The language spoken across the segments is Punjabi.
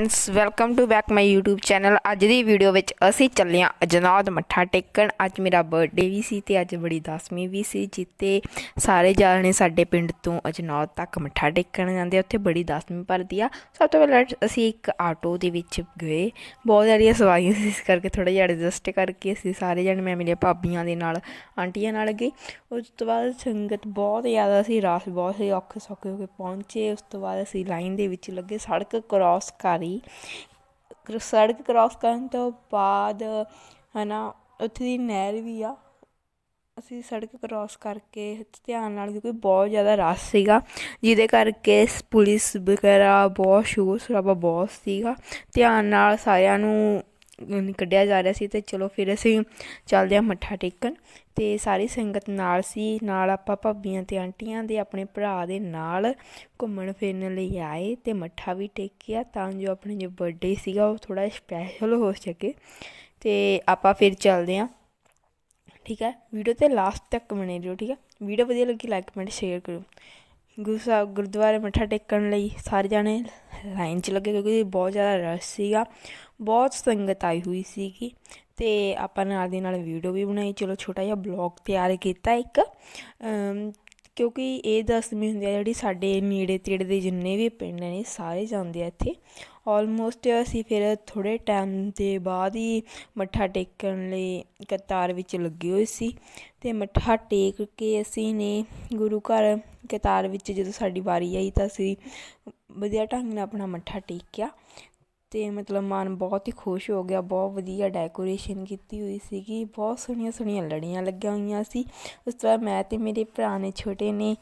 Friends welcome to back my YouTube channel ਅੱਜ ਦੀ ਵੀਡੀਓ ਵਿੱਚ ਅਸੀਂ ਚੱਲੇ ਹਾਂ ਅਜਨਾਦ ਮੱਠਾ ਟੇਕਣ। ਅੱਜ ਮੇਰਾ ਬਰਥਡੇ ਵੀ ਸੀ ਤੇ ਅੱਜ ਬੜੀ ਦਸਵੀਂ ਵੀ ਸੀ ਜਿੱਤੇ ਸਾਰੇ ਜਾਣੇ ਸਾਡੇ ਪਿੰਡ ਤੋਂ ਅਜਨਾਦ ਤੱਕ ਮੱਠਾ ਟੇਕਣ ਜਾਂਦੇ ਆ, ਉੱਥੇ ਬੜੀ ਦਸਵੀਂ ਭਰਦੀ ਆ। ਸਭ ਤੋਂ ਪਹਿਲਾਂ ਅਸੀਂ ਇੱਕ ਆਟੋ ਦੇ ਵਿੱਚ ਗਏ। ਬਹੁਤ ਸਾਰੀਆਂ ਸਵਾਰੀਆਂ ਸੀ ਇਸ ਕਰਕੇ ਥੋੜਾ ਜਿਹਾ ਐਡਜਸਟ ਕਰਕੇ ਅਸੀਂ ਸਾਰੇ ਜਾਣੇ ਮੈਂ ਮੇਰੀਆਂ ਭਾਬੀਆਂ ਦੇ ਨਾਲ ਆਂਟੀਆਂ ਨਾਲ ਗਈ ਉਸ ਤੋਂ ਬਾਅਦ ਸੰਗਤ ਬਹੁਤ ਜ਼ਿਆਦਾ ਸੀ ਰਾਸ਼ ਬਹੁਤ ਹੀ ਔਖੇ ਸੌਖੇ ਹੋ ਕੇ ਪਹੁੰਚੇ। ਉਸ ਤੋਂ ਬਾਅਦ ਅਸੀਂ ਲਾਈਨ ਦੇ ਵਿੱਚ ਲੱਗੇ ਸੜਕ ਕ੍ਰਾਸ ਕਰੀ ਕਰ- ਸੜਕ ਕ੍ਰਾਸ ਕਰਨ ਤੋਂ ਬਾਅਦ ਹੈ ਨਾ ਉੱਥੇ ਦੀ ਨਹਿਰ ਵੀ ਆ। ਅਸੀਂ ਸੜਕ ਕ੍ਰਾਸ ਕਰਕੇ ਧਿਆਨ ਨਾਲ, ਕਿਉਂਕਿ ਬਹੁਤ ਜ਼ਿਆਦਾ ਰਸ਼ ਸੀਗਾ, ਜਿਹਦੇ ਕਰਕੇ ਪੁਲਿਸ ਵਗੈਰਾ ਬਹੁਤ ਸ਼ੋਰ ਸ਼ਰਾਬਾ ਬਹੁਤ ਸੀਗਾ। ਧਿਆਨ ਨਾਲ ਸਾਰਿਆਂ ਨੂੰ ਕੱਢਿਆ ਜਾ ਰਿਹਾ ਸੀ ਤੇ ਚਲੋ ਫਿਰ ਅਸੀਂ ਚੱਲਦੇ ਹਾਂ ਮੱਠਾ ਟੇਕਣ ਤੇ ਸਾਰੀ ਸੰਗਤ ਨਾਲ ਸੀ, ਨਾਲ ਆਪਾਂ ਭਾਬੀਆਂ ਤੇ ਆਂਟੀਆਂ ਦੇ, ਆਪਣੇ ਭਰਾ ਦੇ ਨਾਲ ਘੁੰਮਣ ਫਿਰਨ ਲਈ ਆਏ ਤੇ ਮੱਠਾ ਵੀ ਟੇਕਿਆ ਤਾਂ ਜੋ ਆਪਣੇ ਜੋ ਬਰਥਡੇ ਸੀਗਾ ਉਹ ਥੋੜਾ ਸਪੈਸ਼ਲ ਹੋ ਸਕੇ ਤੇ ਆਪਾਂ ਫਿਰ ਚੱਲਦੇ ਹਾਂ, ਠੀਕ ਹੈ? ਵੀਡੀਓ ਤੇ ਲਾਸਟ ਤੱਕ ਬਣੇ ਰਹੋ, ਠੀਕ ਹੈ? ਵੀਡੀਓ ਵਧੀਆ ਲੱਗੀ ਲਾਈਕ ਕਮੈਂਟ ਸ਼ੇਅਰ ਕਰੋ ਗੁਰੂ ਸਾਹਿਬ ਗੁਰਦੁਆਰੇ ਮੱਠਾ ਟੇਕਣ ਲਈ ਸਾਰੇ ਜਾਣੇ ਲਾਈਨ 'ਚ ਲੱਗੇ ਕਿਉਂਕਿ ਬਹੁਤ ਜ਼ਿਆਦਾ ਰਸ਼ ਸੀਗਾ, ਬਹੁਤ ਸੰਗਤ ਆਈ ਹੋਈ ਸੀਗੀ ਤੇ ਆਪਾਂ ਨਾਲ ਦੀ ਨਾਲ ਵੀਡੀਓ ਵੀ ਬਣਾਈ, ਚਲੋ ਛੋਟਾ ਜਿਹਾ ਬਲੌਗ ਤਿਆਰ ਕੀਤਾ ਇੱਕ। ਕਿਉਂਕਿ ਇਹ ਦਸਵੀਂ ਹੁੰਦੀ ਆ ਜਿਹੜੀ ਸਾਡੇ ਨੇੜੇ ਤੇੜੇ ਦੇ ਜਿੰਨੇ ਵੀ ਪਿੰਡ ਨੇ, ਸਾਰੇ ਜਾਂਦੇ ਆ ਇੱਥੇ। ਆਲਮੋਸਟ ਅਸੀਂ ਫਿਰ ਥੋੜੇ ਟਾਈਮ ਦੇ ਬਾਅਦ ਹੀ ਮੱਥਾ ਟੇਕਣ ਲਈ ਕਤਾਰ ਵਿੱਚ ਲੱਗੇ ਹੋਏ ਸੀ ਤੇ ਮੱਥਾ ਟੇਕ ਕੇ ਅਸੀਂ ਨੇ ਗੁਰੂ ਘਰ ਕਤਾਰ ਵਿੱਚ ਜਦੋਂ ਸਾਡੀ ਵਾਰੀ ਆਈ ਤਾਂ ਅਸੀਂ ਵਧੀਆ ਢੰਗ ਨਾਲ ਆਪਣਾ ਮੱਥਾ ਟੇਕਿਆ। ਅਤੇ ਮਤਲਬ ਮਨ ਬਹੁਤ ਹੀ ਖੁਸ਼ ਹੋ ਗਿਆ, ਬਹੁਤ ਵਧੀਆ ਡੈਕੋਰੇਸ਼ਨ ਕੀਤੀ ਹੋਈ ਸੀਗੀ, ਬਹੁਤ ਸੋਹਣੀਆਂ ਸੋਹਣੀਆਂ ਲੜੀਆਂ ਲੱਗੀਆਂ ਹੋਈਆਂ ਸੀ। ਉਸ ਤੋਂ ਬਾਅਦ ਮੈਂ ਅਤੇ ਮੇਰੇ ਭਰਾ ਨੇ, ਛੋਟੇ ਨੇ,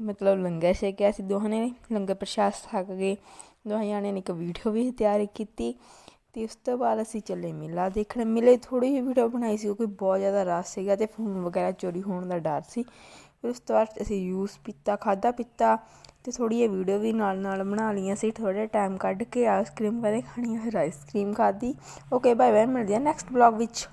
ਮਤਲਬ ਲੰਗਰ ਛਕਿਆ ਸੀ, ਦੋਹਾਂ ਨੇ ਲੰਗਰ ਪ੍ਰਸ਼ਾਦ ਛਕ ਗਏ ਦੋਹਾਂ ਜਣਿਆਂ ਨੇ ਇੱਕ ਵੀਡੀਓ ਵੀ ਤਿਆਰ ਕੀਤੀ। ਅਤੇ ਉਸ ਤੋਂ ਬਾਅਦ ਅਸੀਂ ਚੱਲੇ ਮੇਲਾ ਦੇਖਣ। ਮੇਲੇ ਥੋੜ੍ਹੀ ਜਿਹੀ ਵੀਡੀਓ ਬਣਾਈ ਸੀ, ਕਿਉਂਕਿ ਬਹੁਤ ਜ਼ਿਆਦਾ ਰਸ਼ ਸੀਗਾ ਅਤੇ ਫੋਨ ਵਗੈਰਾ ਚੋਰੀ ਹੋਣ ਦਾ ਡਰ ਸੀ। ਫਿਰ ਉਸ ਤੋਂ ਬਾਅਦ ਅਸੀਂ ਜੂਸ ਪੀਤਾ ਖਾਧਾ ਪੀਤਾ ਅਤੇ ਥੋੜ੍ਹੀ ਜਿਹੀ ਵੀਡੀਓ ਵੀ ਨਾਲ ਨਾਲ ਬਣਾ ਲਈਆਂ ਸੀ ਥੋੜਾ ਟਾਈਮ ਕੱਢ ਕੇ ਆਈਸਕ੍ਰੀਮ ਕਦੇ ਖਾਣੀ ਫਿਰ ਆਈਸਕ੍ਰੀਮ ਖਾਧੀ। ਓਕੇ ਬਾਏ ਬਾਏ ਮਿਲਦੇ ਆ ਨੈਕਸਟ ਬਲੌਗ ਵਿੱਚ।